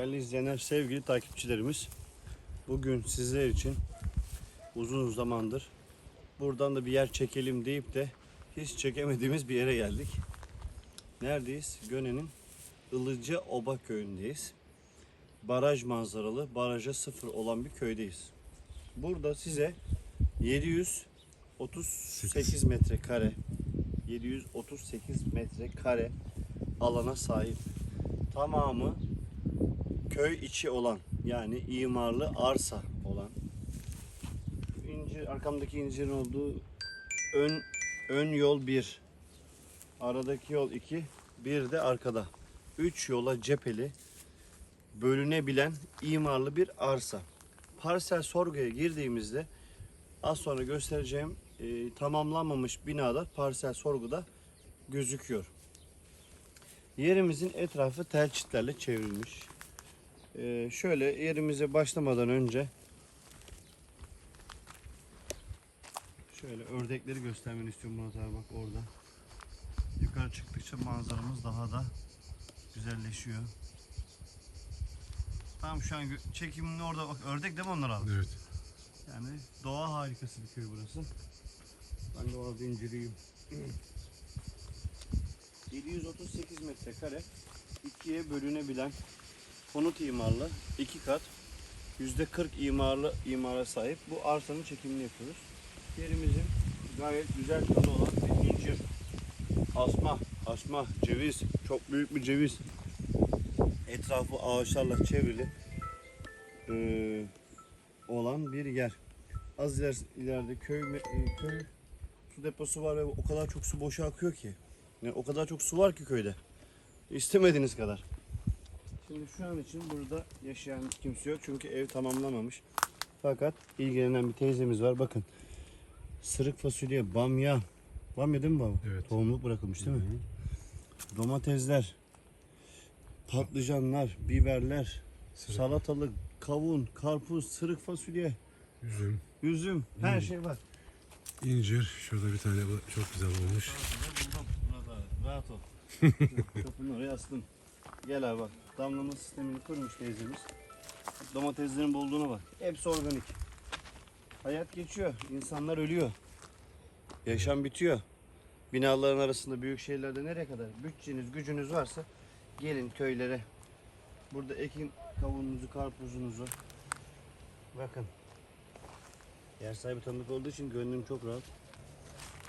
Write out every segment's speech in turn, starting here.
Değerli izleyenler, sevgili takipçilerimiz. Bugün sizler için uzun zamandır buradan da bir yer çekelim deyip de hiç çekemediğimiz bir yere geldik. Neredeyiz? Göne'nin Ilıca Oba köyündeyiz. Baraj manzaralı, baraja sıfır olan bir köydeyiz. Burada size 738 metrekare 738 metrekare alana sahip. Tamamı köy içi olan yani imarlı arsa olan incir arkamdaki incirin olduğu ön ön yol 1 aradaki yol 2 bir de arkada 3 yola cepheli bölünebilen imarlı bir arsa. Parsel sorguya girdiğimizde az sonra göstereceğim e, tamamlanmamış binalar parsel sorguda gözüküyor. Yerimizin etrafı tel çitlerle çevrilmiş. Ee, şöyle yerimize başlamadan önce şöyle ördekleri göstermeni istiyorum Murat abi bak orada. Yukarı çıktıkça manzaramız daha da güzelleşiyor. Tam şu an çekimin orada bak ördek değil mi onlar abi? Evet. Yani doğa harikası bir köy burası. Ben de orada inceleyeyim. 738 metrekare ikiye bölünebilen konut imarlı iki kat %40 imarlı imara sahip bu arsanın çekimini yapıyoruz. Yerimizin gayet güzel tadı olan bir incir, asma, asma, ceviz, çok büyük bir ceviz. Etrafı ağaçlarla çevrili eee, olan bir yer. Az iler, ileride köy, e, köy su deposu var ve o kadar çok su boşa akıyor ki. Yani o kadar çok su var ki köyde. İstemediğiniz kadar. Şimdi şu an için burada yaşayan kimse yok çünkü ev tamamlamamış. Fakat ilgilenen bir teyzemiz var. Bakın. Sırık fasulye, bamya. Bamya değil mi baba? Evet. Tohumluk bırakılmış değil mi? Domatesler, patlıcanlar, biberler, Sırık. salatalık, kavun, karpuz, sırık fasulye, Üzüm, üzüm, her şey var. incir. Şurada bir tane bu çok güzel olmuş. Rahat ol. Kapının oraya astım. Gel abi bak. Damlama sistemini kurmuş teyzemiz. Domateslerin bulduğuna bak. Hepsi organik. Hayat geçiyor. İnsanlar ölüyor. Yaşam bitiyor. Binaların arasında büyük şehirlerde nereye kadar? Bütçeniz, gücünüz varsa gelin köylere. Burada ekin kavununuzu, karpuzunuzu. Bakın. Yer sahibi tanıdık olduğu için gönlüm çok rahat.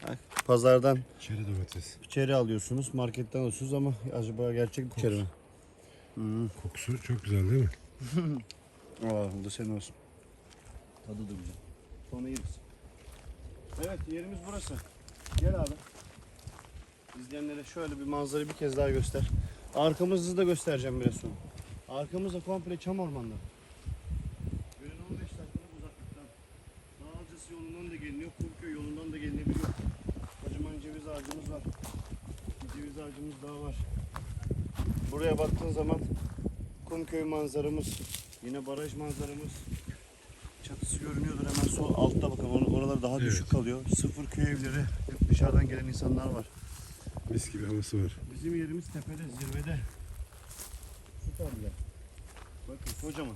Bak, Pazardan Çeri domates. içeri alıyorsunuz, marketten alıyorsunuz ama acaba gerçek bir içeri mi? Hı. Kokusu çok güzel değil mi? Aa, bu da senin olsun. Tadı da güzel. Sonra yeriz. Evet, yerimiz burası. Gel abi. İzleyenlere şöyle bir manzarayı bir kez daha göster. Arkamızı da göstereceğim biraz sonra. Arkamızda komple çam ormanları. Gölün 15 dakikalık uzaklıktan. Dağalcısı yolundan da geliniyor, Kumköy yolundan da gelinebiliyor. Kocaman ceviz ağacımız var. Bir ceviz ağacımız daha var. Buraya baktığın zaman Kumköy manzaramız, yine baraj manzaramız. Çatısı görünüyordur hemen sol altta bakın or- oralar daha Evet. düşük kalıyor. Sıfır köy evleri, hep dışarıdan gelen insanlar var. Mis gibi havası var. Bizim yerimiz tepede, zirvede. Süper bir yer. Bakın kocaman.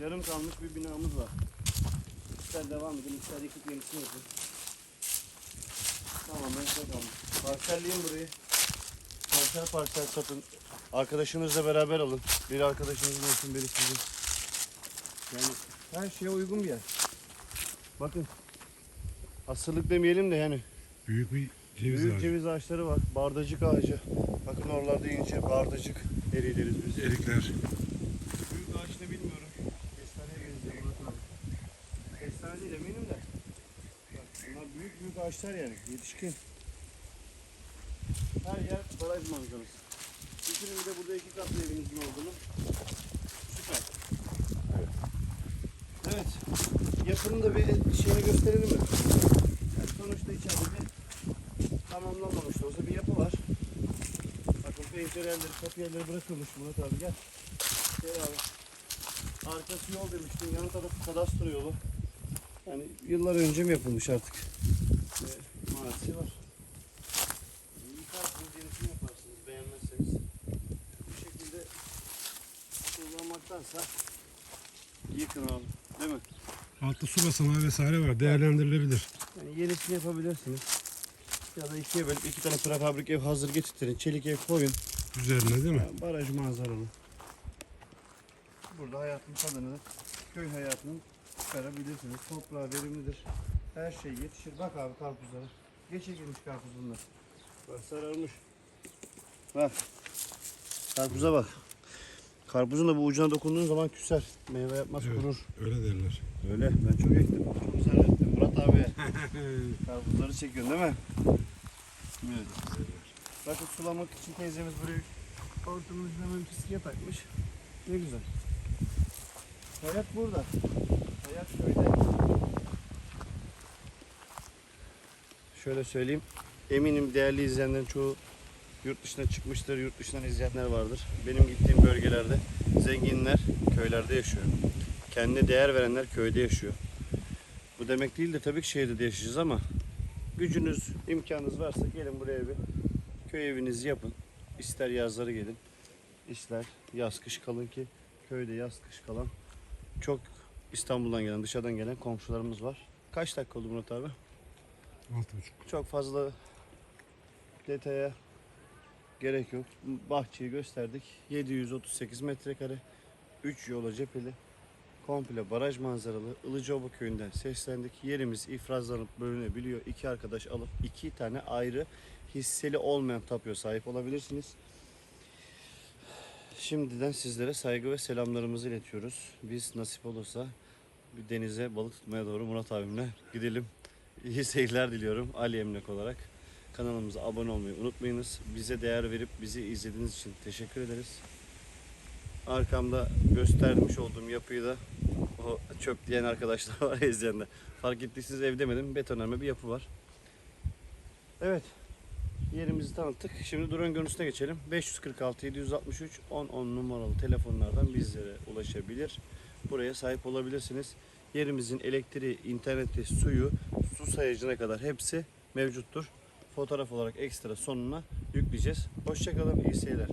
Yarım kalmış bir binamız var. İster devam edin, ister yıkıp yenisini yapın. Tamam ben şey kalmış. Parselleyin burayı. Parsel parsel satın. Arkadaşınızla beraber alın. Bir arkadaşınızın olsun, biri sizin. Yani her şeye uygun bir yer. Bakın. Asırlık demeyelim de yani Büyük bir ceviz Büyük ağacı. ceviz ağaçları var. Bardacık ağacı. Bakın oralarda incir, bardacık eriği deriz biz. Erikler. Büyük ağaç ne bilmiyorum. Kestaneye benziyor Murat abi. Kestane değil eminim de. Bak, bunlar büyük büyük ağaçlar yani. Yetişkin. Her yer baraj manzarası. Düşünün de burada iki katlı evinizin olduğunu. Süper. Evet. Yapının da bir şeyini gösterelim mi? Yani sonuçta içeride bir tamamlanmamış da olsa bir yapı var. Bakın pencereleri, kapı yerleri bırakılmış Murat abi gel. Gel abi. Arkası yol demiştin, yan tarafı kadastro yolu. Yani yıllar önce mi yapılmış artık? Ve maalesef var. Yapmaktansa yıkın oğlum. Değil mi? Altta su basamağı vesaire var. Değerlendirilebilir. Yani yenisini yapabilirsiniz. Ya da ikiye bölüp iki tane prefabrik ev hazır getirtin. Çelik ev koyun. Üzerine değil mi? Yani baraj manzaralı. Burada hayatın tadını, köy hayatını çıkarabilirsiniz. Toprağı verimlidir. Her şey yetişir. Bak abi karpuzlara. Geçe girmiş karpuz bunlar. Bak sararmış. Bak. Karpuza bak. Karpuzun da bu ucuna dokunduğun zaman küser. Meyve yapmaz Evet. kurur. Öyle derler. Öyle. Ben çok ektim. Çok güzel ektim. Murat abi. Karpuzları çekiyorsun değil mi? Evet. Bakın sulamak için teyzemiz buraya hortumumuzun hemen fiskiye takmış. Ne güzel. Hayat burada. Hayat köyde. Şöyle söyleyeyim. Eminim değerli izleyenlerin çoğu yurt dışına çıkmıştır, yurt dışından izleyenler vardır. Benim gittiğim bölgelerde zenginler köylerde yaşıyor. Kendine değer verenler köyde yaşıyor. Bu demek değil de tabii ki şehirde de yaşayacağız ama gücünüz, imkanınız varsa gelin buraya bir köy evinizi yapın. İster yazları gelin, ister yaz kış kalın ki köyde yaz kış kalan çok İstanbul'dan gelen, dışarıdan gelen komşularımız var. Kaç dakika oldu Murat abi? Altı buçuk. Çok fazla detaya gerek yok. Bahçeyi gösterdik. 738 metrekare. 3 yola cepheli. Komple baraj manzaralı Ilıcaoba köyünden seslendik. Yerimiz ifrazlanıp bölünebiliyor. İki arkadaş alıp iki tane ayrı hisseli olmayan tapuya sahip olabilirsiniz. Şimdiden sizlere saygı ve selamlarımızı iletiyoruz. Biz nasip olursa bir denize balık tutmaya doğru Murat abimle gidelim. İyi seyirler diliyorum Ali Emlak olarak. Kanalımıza abone olmayı unutmayınız. Bize değer verip bizi izlediğiniz için teşekkür ederiz. Arkamda göstermiş olduğum yapıyı da o çöp diyen arkadaşlar var izleyenler. Fark ettiyseniz ev demedim betonarme bir yapı var. Evet. Yerimizi tanıttık. Şimdi drone görüntüsüne geçelim. 546 763 10 10 numaralı telefonlardan bizlere ulaşabilir. Buraya sahip olabilirsiniz. Yerimizin elektriği, interneti, suyu, su sayacına kadar hepsi mevcuttur. Fotoğraf olarak ekstra sonuna yükleyeceğiz. Hoşçakalın, iyi seyirler.